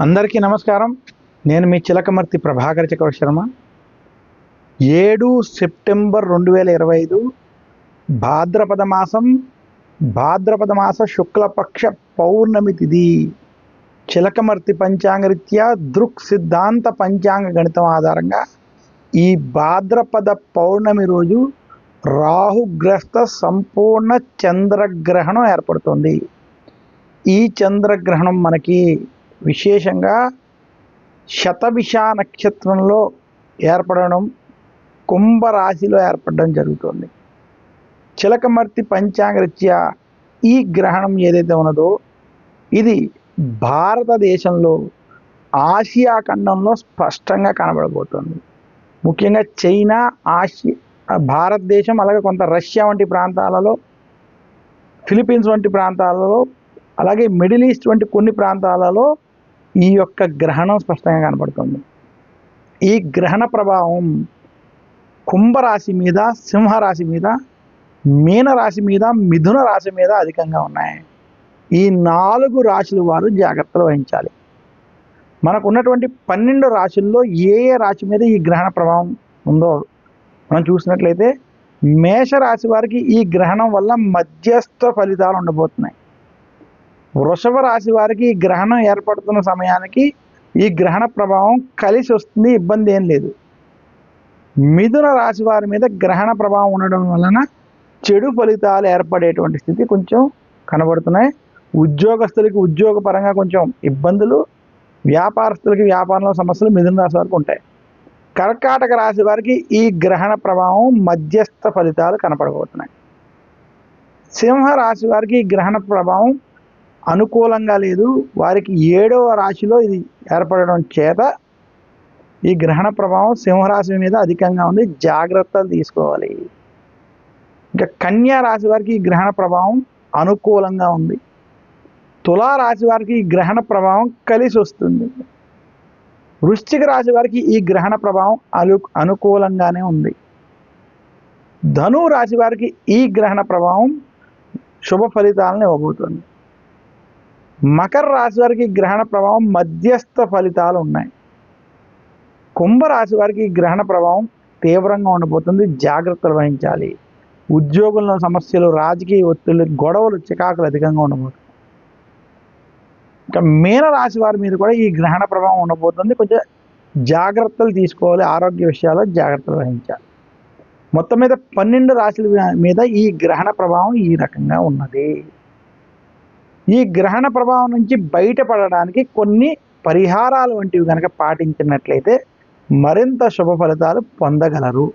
అందరికీ నమస్కారం. నేను మీ చిలకమర్తి ప్రభాకర్ చక్రవర్తి శర్మ. ఏడు సెప్టెంబర్ రెండు వేల ఇరవై ఐదు భాద్రపద మాసం భాద్రపద మాస శుక్లపక్ష పౌర్ణమి తిథి చిలకమర్తి పంచాంగరీత్యా దృక్ సిద్ధాంత పంచాంగ గణితం ఆధారంగా ఈ భాద్రపద పౌర్ణమి రోజు రాహుగ్రస్త సంపూర్ణ చంద్రగ్రహణం ఏర్పడుతుంది. ఈ చంద్రగ్రహణం మనకి విశేషంగా శతభిష నక్షత్రంలో ఏర్పడడం కుంభరాశిలో ఏర్పడడం జరుగుతుంది. చిలకమర్తి పంచాంగరీత్యా ఈ గ్రహణం ఏదైతే ఉన్నదో ఇది భారతదేశంలో ఆసియా ఖండంలో స్పష్టంగా కనబడబోతుంది. ముఖ్యంగా చైనా ఆసి భారతదేశం అలాగే కొంత రష్యా వంటి ప్రాంతాలలో ఫిలిప్పీన్స్ వంటి ప్రాంతాలలో అలాగే మిడిల్ ఈస్ట్ వంటి కొన్ని ప్రాంతాలలో ఈ యొక్క గ్రహణం స్పష్టంగా కనబడుతుంది ఈ గ్రహణ ప్రభావం కుంభరాశి మీద సింహరాశి మీద మీనరాశి మీద మిథున రాశి మీద అధికంగా ఉన్నాయి. ఈ నాలుగు రాశులు వారు జాగ్రత్తలు వహించాలి. మనకు ఉన్నటువంటి పన్నెండు రాశుల్లో ఏ ఏ రాశి మీద ఈ గ్రహణ ప్రభావం ఉందో మనం చూసినట్లయితే మేషరాశి వారికి ఈ గ్రహణం వల్ల మధ్యస్థ ఫలితాలు ఉండబోతున్నాయి. వృషభ రాశి వారికి ఈ గ్రహణం ఏర్పడుతున్న సమయానికి ఈ గ్రహణ ప్రభావం కలిసి వస్తుంది ఇబ్బంది ఏం లేదు. మిథున రాశి వారి మీద గ్రహణ ప్రభావం ఉండడం వలన చెడు ఫలితాలు ఏర్పడేటువంటి స్థితి కొంచెం కనబడుతున్నాయి. ఉద్యోగస్తులకి ఉద్యోగపరంగా కొంచెం ఇబ్బందులు వ్యాపారస్తులకి వ్యాపారంలో సమస్యలు మిథున రాశి వారికి ఉంటాయి. కర్కాటక రాశి వారికి ఈ గ్రహణ ప్రభావం మధ్యస్థ ఫలితాలు కనపడబోతున్నాయి. సింహ రాశి వారికి ఈ గ్రహణ ప్రభావం అనుకూలంగా లేదు. వారికి ఏడవ రాశిలో ఇది ఏర్పడడం చేత ఈ గ్రహణ ప్రభావం సింహరాశి మీద అధికంగా ఉంది. జాగ్రత్తలు తీసుకోవాలి. ఇంకా కన్యా రాశి వారికి ఈ గ్రహణ ప్రభావం అనుకూలంగా ఉంది. తులా రాశి వారికి ఈ గ్రహణ ప్రభావం కలిసి వస్తుంది. వృశ్చిక రాశి వారికి ఈ గ్రహణ ప్రభావం అను అనుకూలంగానే ఉంది. ధను రాశి వారికి ఈ గ్రహణ ప్రభావం శుభ ఫలితాలను ఇవ్వబోతుంది. మకర రాశి వారికి గ్రహణ ప్రభావం మధ్యస్థ ఫలితాలు ఉన్నాయి. కుంభరాశి వారికి గ్రహణ ప్రభావం తీవ్రంగా ఉండబోతుంది. జాగ్రత్తలు వహించాలి. ఉద్యోగంలో సమస్యలు రాజకీయ ఒత్తిళ్ళు గొడవలు చికాకులు అధికంగా ఉండబోతుంది. ఇంకా మీన రాశి వారి మీద కూడా ఈ గ్రహణ ప్రభావం ఉండబోతుంది. కొంచెం జాగ్రత్తలు తీసుకోవాలి. ఆరోగ్య విషయాల్లో జాగ్రత్తలు వహించాలి. మొత్తం మీద పన్నెండు రాశుల మీద ఈ గ్రహణ ప్రభావం ఈ రకంగా ఉన్నది. ఈ గ్రహణ ప్రభావం నుంచి బయటపడడానికి కొన్ని పరిహారాలు వంటివి కనుక పాటించినట్లయితే మరింత శుభ ఫలితాలు పొందగలరు.